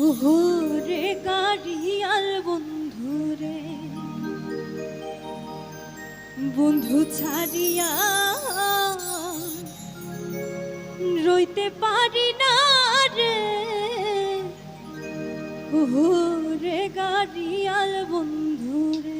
হুহুরে কারিয়ার বন্ধুরে বন্ধু ছাড়িয়া রইতে পারি না রে। হুহুরে গাড়িয়াল বন্ধুরে।